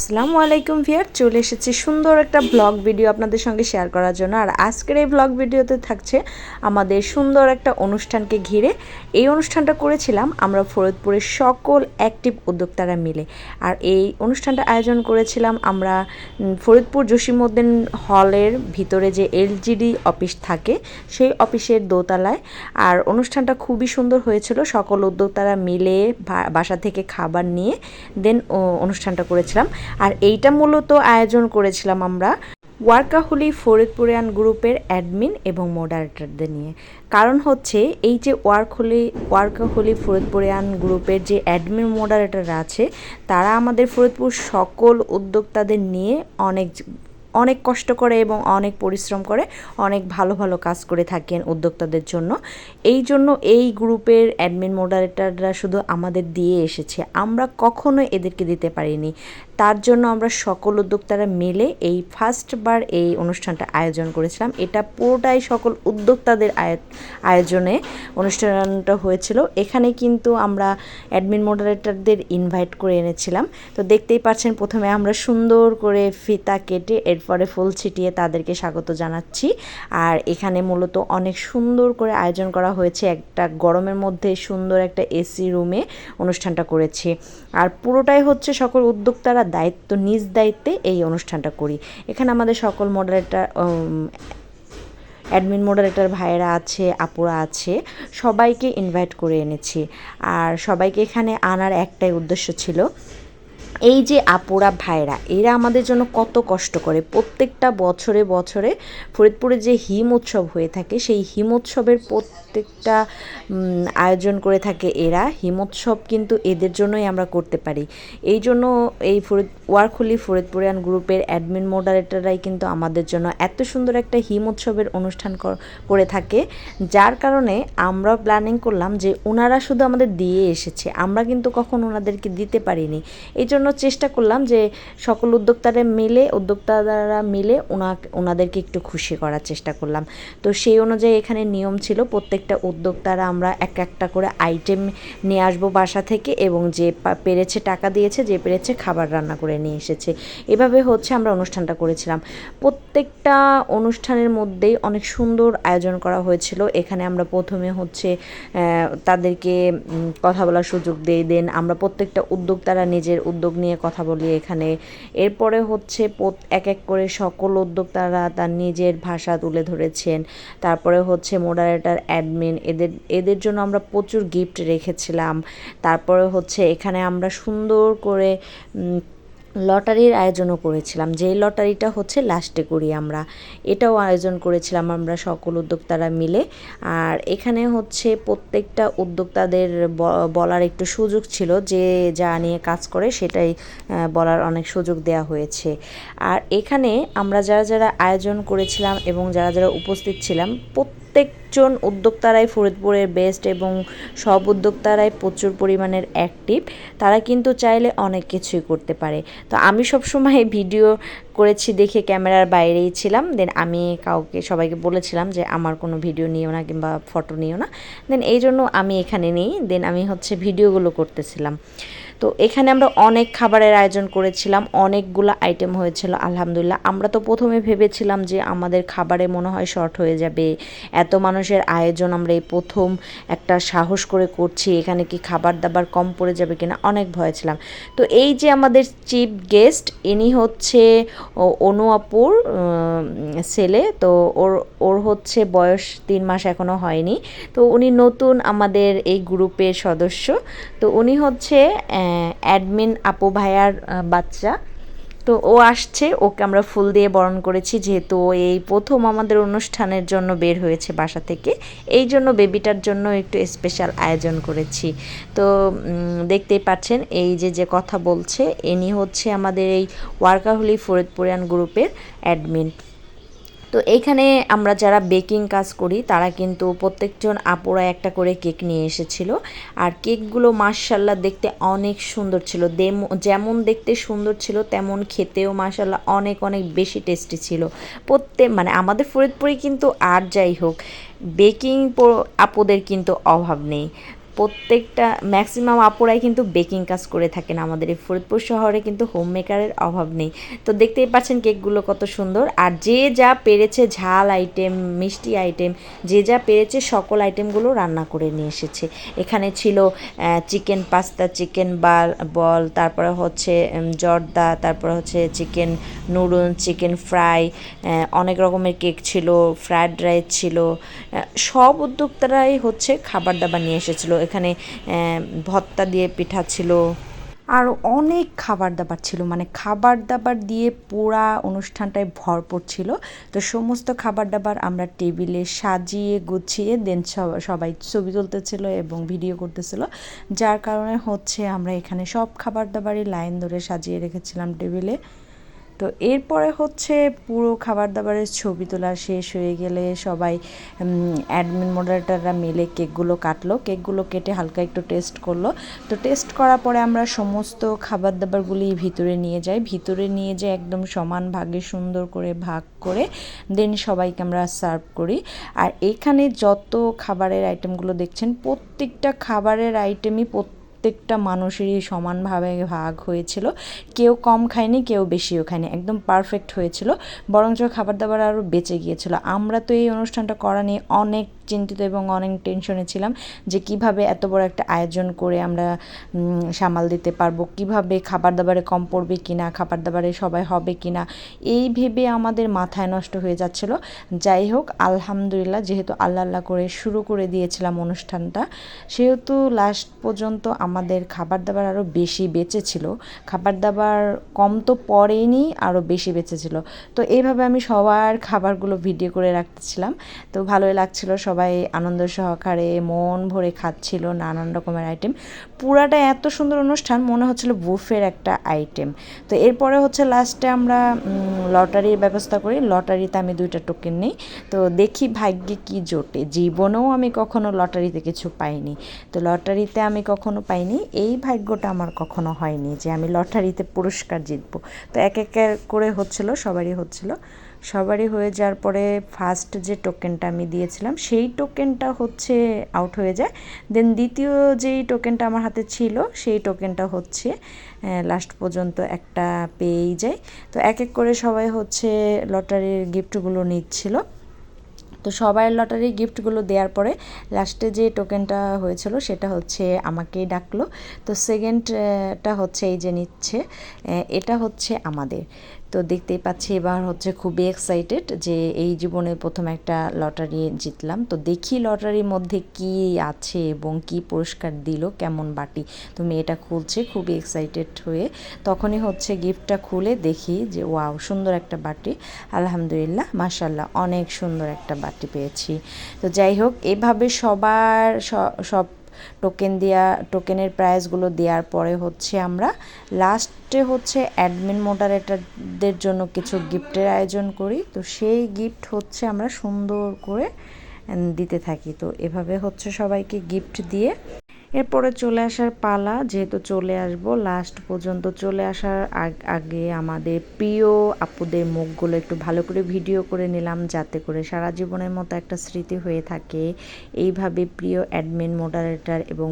আসসালামু আলাইকুম ভিয়ার, চলে এসেছি সুন্দর একটা ব্লগ ভিডিও আপনাদের সঙ্গে শেয়ার করার জন্য। আর আজকের এই ব্লগ ভিডিওতে থাকছে আমাদের সুন্দর একটা অনুষ্ঠানকে ঘিরে। এই অনুষ্ঠানটা করেছিলাম আমরা ফরিদপুরের সকল অ্যাক্টিভ উদ্যোক্তারা মিলে। আর এই অনুষ্ঠানটা আয়োজন করেছিলাম আমরা ফরিদপুর জসিমউদ্দিন হলের ভিতরে যে এলজিডি অফিস থাকে, সেই অফিসের দোতলায়। আর অনুষ্ঠানটা খুবই সুন্দর হয়েছিল, সকল উদ্যোক্তারা মিলে বাসা থেকে খাবার নিয়ে, দেন অনুষ্ঠানটা করেছিলাম। আর এইটা মূলত আয়োজন করেছিলাম আমরা ওয়ার্কাহুলি ফরিদপুরিয়ান গ্রুপের অ্যাডমিন এবং মডারেটরদের নিয়ে। কারণ হচ্ছে এই যে ওয়ার্কহুলি, ওয়ার্কাহুলি ফরিদপুরিয়ান গ্রুপের যে অ্যাডমিন মডারেটররা আছে, তারা আমাদের ফরিদপুর সকল উদ্যোক্তাদের নিয়ে অনেক অনেক কষ্ট করে এবং অনেক পরিশ্রম করে অনেক ভালো ভালো কাজ করে থাকেন উদ্যোক্তাদের জন্য। এই জন্য এই গ্রুপের অ্যাডমিন মডারেটররা শুধু আমাদের দিয়ে এসেছে। আমরা কখনো এদেরকে দিতে পারিনি। তার জন্য আমরা সকল উদ্যোক্তারা মিলে এই ফার্স্টবার এই অনুষ্ঠানটা আয়োজন করেছিলাম। এটা পুরোটাই সকল উদ্যোক্তাদের আয়- আয়োজনে অনুষ্ঠানটা হয়েছিল। এখানে কিন্তু আমরা অ্যাডমিন মডারেটরদের ইনভাইট করে এনেছিলাম। তো দেখতেই পাচ্ছেন, প্রথমে আমরা সুন্দর করে ফিতা কেটে এরপরে ফুল ছিটিয়ে তাদেরকে স্বাগত জানাচ্ছি। আর এখানে মূলত অনেক সুন্দর করে আয়োজন করা হয়েছে। একটা গরমের মধ্যে সুন্দর একটা এসি রুমে অনুষ্ঠানটা করেছি। আর পুরোটাই হচ্ছে সকল উদ্যোক্তারা দায়িত্ব, নিজ দায়িত্বে এই অনুষ্ঠানটা করি। এখানে আমাদের সকল মডারেটার অ্যাডমিন মডারেটার ভাইয়েরা আছে, আপুরা আছে, সবাইকে ইনভাইট করে এনেছি। আর সবাইকে এখানে আনার একটাই উদ্দেশ্য ছিল এই যে আপুরা ভাইরা, এরা আমাদের জন্য কত কষ্ট করে। প্রত্যেকটা বছরে বছরে ফরিদপুরে যে হিম উৎসব হয়ে থাকে, সেই হিম উৎসবের প্রত্যেকটা আয়োজন করে থাকে এরা। হিমোৎসব কিন্তু এদের জন্যই আমরা করতে পারি। এই জন্য এই ফরিদ, ওয়ারখুলি ফরিদপুরিয়ান গ্রুপের অ্যাডমিন মডারেটররাই কিন্তু আমাদের জন্য এত সুন্দর একটা হিম উৎসবের অনুষ্ঠান করে থাকে। যার কারণে আমরা প্ল্যানিং করলাম যে ওনারা শুধু আমাদের দিয়ে এসেছে। আমরা কিন্তু কখন ওনাদেরকে দিতে পারিনি। এই জন্য চেষ্টা করলাম যে সকল উদ্যোক্তারা মিলে উদ্যোক্তারা মিলে ওনা ওনাদেরকে একটু খুশি করার চেষ্টা করলাম। তো সেই অনুযায়ী এখানে নিয়ম ছিল প্রত্যেকটা উদ্যোক্তারা আমরা এক একটা করে আইটেম নিয়ে আসব বাসা থেকে এবং যে পেরেছে টাকা দিয়েছে, যে পেরেছে খাবার রান্না করে নিয়ে এসেছে। এভাবে হচ্ছে আমরা অনুষ্ঠানটা করেছিলাম। প্রত্যেকটা অনুষ্ঠানের মধ্যেই অনেক সুন্দর আয়োজন করা হয়েছিল। এখানে আমরা প্রথমে হচ্ছে তাদেরকে কথা বলার সুযোগ দিয়ে দেন। আমরা প্রত্যেকটা উদ্যোক্তারা নিজের উদ্যোগ নিয়ে কথা বলি এখানে। এরপরে হচ্ছে এক এক করে সকল উদ্যোক্তারা তার নিজের ভাষা তুলে ধরেছেন। তারপরে হচ্ছে মোডারেটার অ্যাডমিন এদের এদের জন্য আমরা প্রচুর গিফট রেখেছিলাম। তারপরে হচ্ছে এখানে আমরা সুন্দর করে লটারির আয়োজনও করেছিলাম। যে লটারিটা হচ্ছে লাস্টে করি আমরা। এটাও আয়োজন করেছিলাম আমরা সকল উদ্যোক্তারা মিলে। আর এখানে হচ্ছে প্রত্যেকটা উদ্যোক্তাদের বলার একটু সুযোগ ছিল যে যা নিয়ে কাজ করে সেটাই বলার অনেক সুযোগ দেওয়া হয়েছে। আর এখানে আমরা যারা যারা আয়োজন করেছিলাম এবং যারা যারা উপস্থিত ছিলাম প্রত্যেকজন উদ্যোক্তারাই ফরিদপুরের বেস্ট এবং সব উদ্যোক্তারাই প্রচুর পরিমাণের অ্যাক্টিভ তারা কিন্তু চাইলে অনেক কিছুই করতে পারে। তো আমি সবসময় ভিডিও করেছি দেখে ক্যামেরার বাইরেই ছিলাম দেন আমি কাউকে, সবাইকে বলেছিলাম যে আমার কোনো ভিডিও নিও না কিংবা ফটো নিও না। দেন এই জন্য আমি এখানে নেই দেন আমি হচ্ছে ভিডিওগুলো করতেছিলাম। তো এখানে আমরা অনেক খাবারের আয়োজন করেছিলাম, অনেকগুলো আইটেম হয়েছিল, আলহামদুলিল্লাহ। আমরা তো প্রথমে ভেবেছিলাম যে আমাদের খাবারে মনে হয় শর্ট হয়ে যাবে। এত মানুষের আয়োজন, আমরা এই প্রথম একটা সাহস করে করছি, এখানে কি খাবার দাবার কম পড়ে যাবে কিনা, অনেক ভয় ছিলাম। তো এই যে আমাদের চিফ গেস্ট ইনি হচ্ছে ও- অনু আপুর ছেলে, তো ওর ওর হচ্ছে বয়স তিন মাস এখনও হয়নি। তো উনি নতুন আমাদের এই গ্রুপের সদস্য। তো উনি হচ্ছে অ্যাডমিন আপু ভাইয়ার বাচ্চা। তো ও আসছে, ওকে আমরা ফুল দিয়ে বরণ করেছি, যেহেতু এই প্রথম আমাদের অনুষ্ঠানের জন্য বের হয়েছে বাসা থেকে। এই জন্য বেবিটার জন্য একটু স্পেশাল আয়োজন করেছি। তো দেখতেই পাচ্ছেন, এই যে যে কথা বলছে এনি হচ্ছে আমাদের এই ওয়ার্কাহুলি ফরিদপুরিয়ান গ্রুপের অ্যাডমিন তো এইখানে আমরা যারা বেকিং কাজ করি, তারা কিন্তু প্রত্যেকজন আপুরা একটা করে কেক নিয়ে এসেছিল। আর কেকগুলো মার্শাল্লাহ দেখতে অনেক সুন্দর ছিল। যেমন দেখতে সুন্দর ছিল, তেমন খেতেও মার্শাল্লাহ অনেক অনেক বেশি টেস্টি ছিল। প্রত্যেক মানে আমাদের ফরিদপুরে কিন্তু আর যাই হোক, বেকিং আপুদের কিন্তু অভাব নেই। প্রত্যেকটা ম্যাক্সিমাম আপুরাই কিন্তু বেকিং কাজ করে থাকেন আমাদের এই ফরিদপুর শহরে কিন্তু হোম মেকারের অভাব নেই। তো দেখতেই পাচ্ছেন কেকগুলো কত সুন্দর। আর যে যা পেরেছে ঝাল আইটেম মিষ্টি আইটেম যে যা পেরেছে সকল আইটেমগুলো রান্না করে নিয়ে এসেছে। এখানে ছিল চিকেন পাস্তা চিকেন বাল বল তারপরে হচ্ছে জর্দা, তারপরে হচ্ছে চিকেন নুডলস চিকেন ফ্রাই অনেক রকমের কেক ছিল ফ্রায়েড রাইস ছিল সব উদ্যোক্তারাই হচ্ছে খাবার দাবার নিয়ে এসেছিল। এখানে ভত্তা দিয়ে পিঠা ছিল। আর অনেক খাবার দাবার ছিল মানে খাবার দাবার দিয়ে পুরা অনুষ্ঠানটায় ভরপুর ছিল। তো সমস্ত খাবার দাবার আমরা টেবিলে সাজিয়ে গুছিয়ে দেন সবাই ছবি তুলতেছিল এবং ভিডিও করতেছিল। যার কারণে হচ্ছে আমরা এখানে সব খাবার দাবারই লাইন ধরে সাজিয়ে রেখেছিলাম টেবিলে। তো এরপরে হচ্ছে পুরো খাবার দাবারের ছবি তোলা শেষ হয়ে গেলে সবাই অ্যাডমিন মডারেটাররা মিলে কেকগুলো কাটলো। কেকগুলো কেটে হালকা একটু টেস্ট করল। তো টেস্ট করার পরে আমরা সমস্ত খাবার দাবারগুলি ভিতরে নিয়ে যাই। ভিতরে নিয়ে যাই একদম সমান ভাগে সুন্দর করে ভাগ করে দেন সবাইকে আমরা সার্ভ করি। আর এখানে যত খাবারের আইটেমগুলো দেখছেন, প্রত্যেকটা খাবারের আইটেমই প্রত্যেকটা মানুষেরই সমানভাবে ভাগ হয়েছিল। কেউ কম খায়নি, কেউ বেশিও খায়নি, একদম পারফেক্ট হয়েছিল। বরঞ্চ খাবার দাবার আরও বেঁচে গিয়েছিল। আমরা তো এই অনুষ্ঠানটা করা নিয়ে অনেক চিন্তিত এবং অনেক টেনশনে ছিলাম যে কীভাবে এত বড় একটা আয়োজন করে আমরা সামাল দিতে পারব, কীভাবে খাবার দাবারে কম পড়বে কি না খাবার দাবারে সবাই হবে কি না এই ভেবে আমাদের মাথায় নষ্ট হয়ে যাচ্ছিল। যাই হোক, আলহামদুলিল্লাহ, যেহেতু আল্লাহ আল্লাহ করে শুরু করে দিয়েছিলাম অনুষ্ঠানটা, সেহেতু লাস্ট পর্যন্ত আমাদের খাবার দাবার আরও বেশি বেঁচেছিল। খাবার দাবার কম তো পড়েনি আরও বেশি বেঁচেছিল। তো এইভাবে আমি সবার খাবারগুলো ভিডিও করে রাখতেছিলাম তো ভালোই লাগছিল, সবাই আনন্দ সহকারে মন ভরে খাচ্ছিল নানান রকমের আইটেম পুরাটা এত সুন্দর অনুষ্ঠান, মনে হচ্ছিল বুফের একটা আইটেম তো এরপরে হচ্ছে লাস্টে আমরা লটারির ব্যবস্থা করি। লটারিতে আমি দুইটা টোকেন নিই। তো দেখি ভাগ্যে কি জোটে। জীবনেও আমি কখনো লটারিতে কিছু পাইনি। তো লটারিতে আমি কখনো পাইনি। এই ভাগ্যটা আমার কখনো হয়নি যে আমি লটারিতে পুরস্কার জিতবো। তো এক এক করে হচ্ছিল, সবারই হচ্ছিল। সবারই হয়ে যাওয়ার পরে ফার্স্ট যে টোকেনটা আমি দিয়েছিলাম, সেই টোকেনটা হচ্ছে আউট হয়ে যায়। দেন দ্বিতীয় যেই টোকেনটা আমার হাতে ছিল, সেই টোকেনটা হচ্ছে লাস্ট পর্যন্ত একটা পেয়েই যায়। তো এক এক করে সবাই হচ্ছে লটারির গিফটগুলো নিচ্ছিল। তো সবাই লটারি গিফটগুলো দেওয়ার পরে লাস্টে যে টোকেনটা হয়েছিল সেটা হচ্ছে আমাকেই ডাকলো। তো সেকেন্ডটা হচ্ছে এই যে নিচ্ছে এটা হচ্ছে আমাদের। তো দেখতেই পাচ্ছি এবার হচ্ছে খুবই এক্সাইটেড যে এই জীবনে প্রথম একটা লটারি জিতলাম। তো দেখি লটারির মধ্যে কি আছে এবং কি পুরস্কার দিল, কেমন বাটি। তো মেয়েটা খুলছে খুবই এক্সাইটেড হয়ে। তখনই হচ্ছে গিফটটা খুলে দেখি যে, ওয়াও, সুন্দর একটা বাটি। আলহামদুলিল্লাহ মাসাল্লাহ অনেক সুন্দর একটা বাটি পেয়েছি। তো যাই হোক, এভাবে সবার সব টোকেন দেওয়া টোকেনের প্রাইসগুলো দেওয়ার পরে হচ্ছে আমরা লাস্টে হচ্ছে অ্যাডমিন মোটারেটারদের জন্য কিছু গিফটের আয়োজন করি। তো সেই গিফট হচ্ছে আমরা সুন্দর করে দিতে থাকি। তো এভাবে হচ্ছে সবাইকে গিফট দিয়ে এরপরে চলে আসার পালা, যেহেতু চলে আসব লাস্ট পর্যন্ত চলে আসার আগে আমাদের প্রিয় আপুদের মুখগুলো একটু ভালো করে ভিডিও করে নিলাম, যাতে করে সারা জীবনের মতো একটা স্মৃতি হয়ে থাকে। এইভাবে প্রিয় অ্যাডমিন মডারেটার এবং